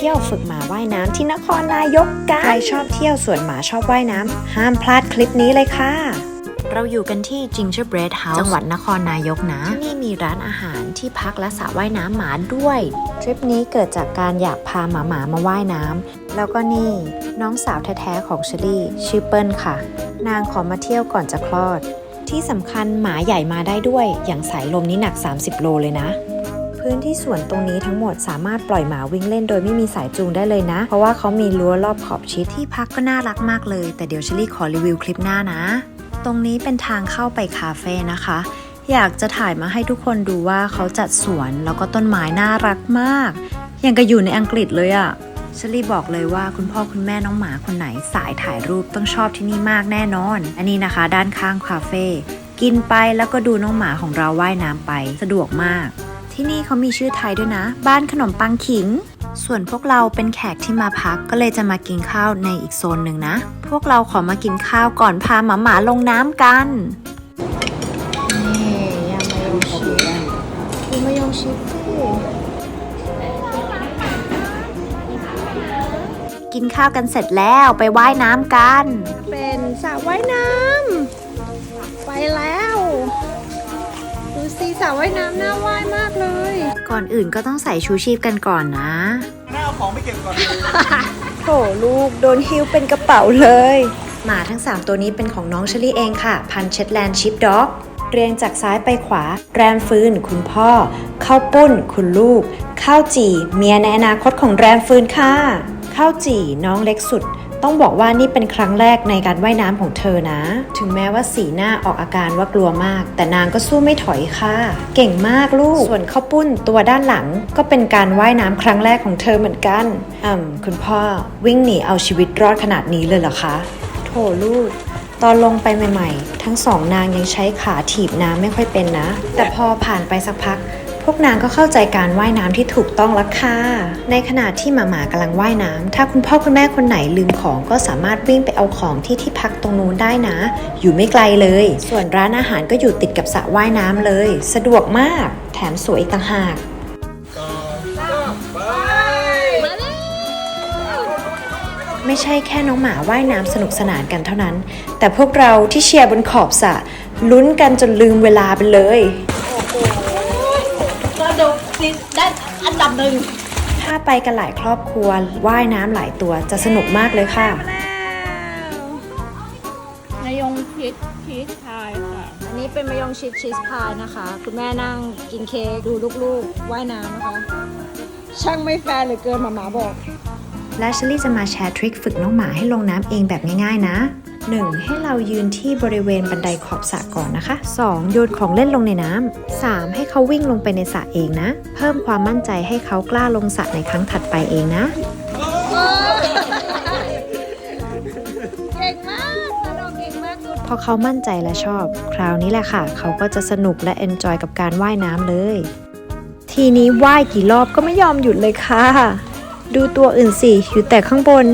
ที่ยวฝึกหมาว่ายน้ำที่นครนายกกัน ใครชอบเที่ยวสวนหมาชอบว่ายน้ำห้ามพลาดคลิปนี้เลยค่ะ เราอยู่กันที่ Gingerbread House จังหวัดนครนายกนะที่นี่มีร้านอาหารที่พักและสระว่ายน้ำหมาด้วย ทริปนี้เกิดจากการอยากพาหมาหมามาว่ายน้ำแล้วก็นี่ น้องสาวแท้ๆของเชลี่ชื่อเปิ้ลค่ะ นางขอมาเที่ยวก่อนจะคลอด ที่สำคัญหมาใหญ่มาได้ด้วย อย่างสายลมนี่หนัก 30 โลเลยนะ พื้นที่สวนตรงนี้ทั้งหมดสามารถปล่อยหมาวิ่งเล่นโดยไม่มีสายจูงได้เลยนะ เพราะว่าเขามีรั้วรอบขอบชิดที่พักก็น่ารักมากเลย แต่เดี๋ยวเชลี่ขอรีวิวคลิปหน้านะ ตรงนี้เป็นทางเข้าไปคาเฟ่นะคะอยากจะถ่ายมาให้ทุกคนดูว่าเขาจัดสวนแล้วก็ต้นไม้น่ารักมากย่างกับอยู่ในอังกฤษเลยอะเชลี่บอกเลยว่าคุณพ่อคุณแม่น้องหมาคนไหนสายถ่ายรูปต้องชอบที่นี่มากแน่นอน อันนี้นะคะ ด้านข้างคาเฟ่กินไปแล้วก็ดูน้องหมาของเราว่ายน้ำไป สะดวกมาก ที่นี่เขามีชื่อไทยด้วยนะ บ้านขนมปังขิง ส่วนพวกเราเป็นแขกที่มาพักก็เลยจะมากินข้าวในอีกโซนหนึ่งนะ พวกเราขอมากินข้าวก่อนพาหมาหมาๆลงน้ำกัน นี่ยำมายองชิดูมายองชิสิกินข้าวกันเสร็จแล้วไปว่ายน้ำกัน เป็น สิสระว่ายน้ำน่าว่ายมากเลย ก่อนอื่นก็ต้องใส่ชูชีพกันก่อนนะ น่าเอาของไปเก็บก่อน โถลูกโดนฮิ้วเป็นกระเป๋าเลย หมาทั้ง 3 ตัวนี้เป็นของน้องเชลี่เองค่ะ พันเช็ดแลนด์ชิปด็อก เรียงจากซ้ายไปขวา แรมฟืนคุณพ่อ ข้าวปุ้น คุณลูก ข้าวจี่ เมียในอนาคตของแรมฟืนค่ะ ข้าวจี่น้องเล็กสุด ต้องบอกว่านี่เป็นครั้งแรกในการว่ายน้ำของเธอนะ ถึงแม้ว่าสีหน้าออกอาการว่ากลัวมาก แต่นางก็สู้ไม่ถอยค่ะ เก่งมากลูก ส่วนข้าวปุ้นตัวด้านหลัง ก็เป็นการว่ายน้ำครั้งแรกของเธอเหมือนกันอืมคุณพ่อวิ่งหนีเอาชีวิตรอดขนาดนี้เลยเหรอคะโถลูกตอนลงไปใหม่ ๆ ทั้งสองนางยังใช้ขาถีบน้ำไม่ค่อยเป็นนะ แต่พอผ่านไปสักพัก พวกนางก็เข้าใจการว่ายน้ำที่ถูกต้องล้วค่ะ ในขณะที่หมาหมากำลังว่ายน้ำถ้าคุณพ่อคุณแม่คนไหนลืมของก็สามารถวิ่งไปเอาของที่ที่พักตรงนู้นได้นะ อยู่ไม่ไกลเลย ส่วนร้านอาหารก็อยู่ติดกับสระว่ายน้ำเลย สะดวกมาก แถมสวยอีกต่างหากไม่ใช่แค่น้องหมาว่ายน้ำสนุกสนานกันเท่านั้น แต่พวกเราที่เชียร์บนขอบสระลุ้นกันจนลืมเวลาไปเลย ก็ดูสิได้อันดับหนึ่งถ้าไปกันหลายครอบครัวว่ายน้ำหลายตัวจะสนุกมากเลยค่ะ มายงชีสชีสพายค่ะ อันนี้เป็นมายงชีสชีสพายนะคะ คุณแม่นั่งกินเค้กดูลูกๆว่ายน้ำนะคะ ช่างไม่แฟร์เหลือเกินหมาหมาบอก และเชลี่จะมาแชร์ทริคฝึกน้องหมาให้ลงน้ำเองแบบง่ายๆนะ 1. ให้เรายืนที่บริเวณบันไดขอบสระก่อนนะคะ 2. โยนของเล่นลงในน้ำ 3. ให้เขาวิ่งลงไปในสระเองนะ เพิ่มความมั่นใจให้เขากล้าลงสระในครั้งถัดไปเองนะเก่งมากนาดอกเก่งมากสุดพอเขามั่นใจและชอบ คราวนี้แหละค่ะ เขาก็จะสนุกและเอนจอยกับการว่ายน้ำเลย ทีนี้ว่ายกี่รอบก็ไม่ยอมหยุดเลยค่ะ ดูตัวอื่นสิอยู่แต่ข้างบน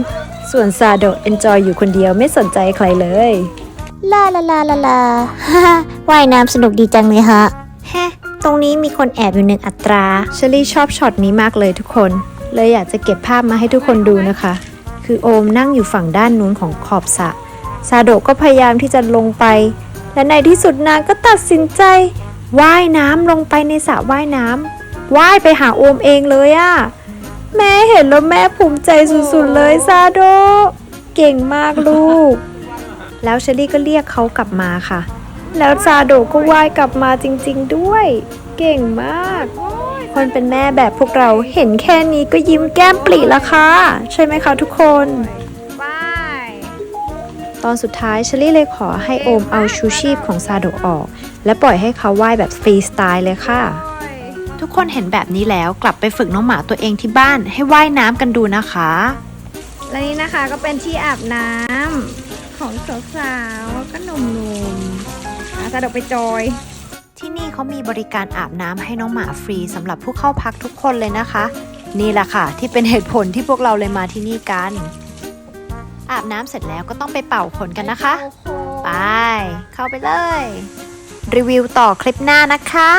ส่วนซาโดเอนจอยอยู่คนเดียวไม่สนใจใครเลย ลาลาลาลาลาฮ่าฮ่าว่ายน้ำสนุกดีจังเลยฮะแฮะตรงนี้มีคนแอบอยู่หนึ่งอัตราเชลี่ชอบช็อตนี้มากเลยทุกคน เลยอยากจะเก็บภาพมาให้ทุกคนดูนะคะ คือโอมนั่งอยู่ฝั่งด้านนู้นของขอบสระซาโดะก็พยายามที่จะลงไป และในที่สุดนางก็ตัดสินใจว่ายน้ำลงไปในสระว่ายน้ำว่ายไปหาโอมเองเลยอะ แม่เห็นแล้วแม่ภูมิใจสุดๆเลยซาโด เก่งมากลูก แล้วเชลี่ก็เรียกเขากลับมาค่ะ แล้วซาโดก็ว่ายกลับมาจริง ๆด้วย เก่งมาก คนเป็นแม่แบบพวกเราเห็นแค่นี้ก็ยิ้มแก้มปลีแล้วค่ะใช่ไหมคะทุกคนบายตอนสุดท้ายเชลี่เลยขอให้โอมเอาชูชีพของซาโดออก และปล่อยให้เขาว่ายแบบฟรีสไตล์เลยค่ะ ทุกคนเห็นแบบนี้แล้วกลับไปฝึกน้องหมาตัวเองที่บ้านให้ว่ายน้ำกันดูนะคะ และนี่นะคะก็เป็นที่อาบน้ำของสาวๆแล้วก็หนุ่มๆอาสะดอกไปจอย ที่นี่เขามีบริการอาบน้ำให้น้องหมาฟรีสำหรับผู้เข้าพักทุกคนเลยนะคะ นี่แหละค่ะ ที่เป็นเหตุผลที่พวกเราเลยมาที่นี่กัน อาบน้ำเสร็จแล้วก็ต้องไปเป่าขนกันนะคะ ไป เข้าไปเลย รีวิวต่อคลิปหน้านะคะ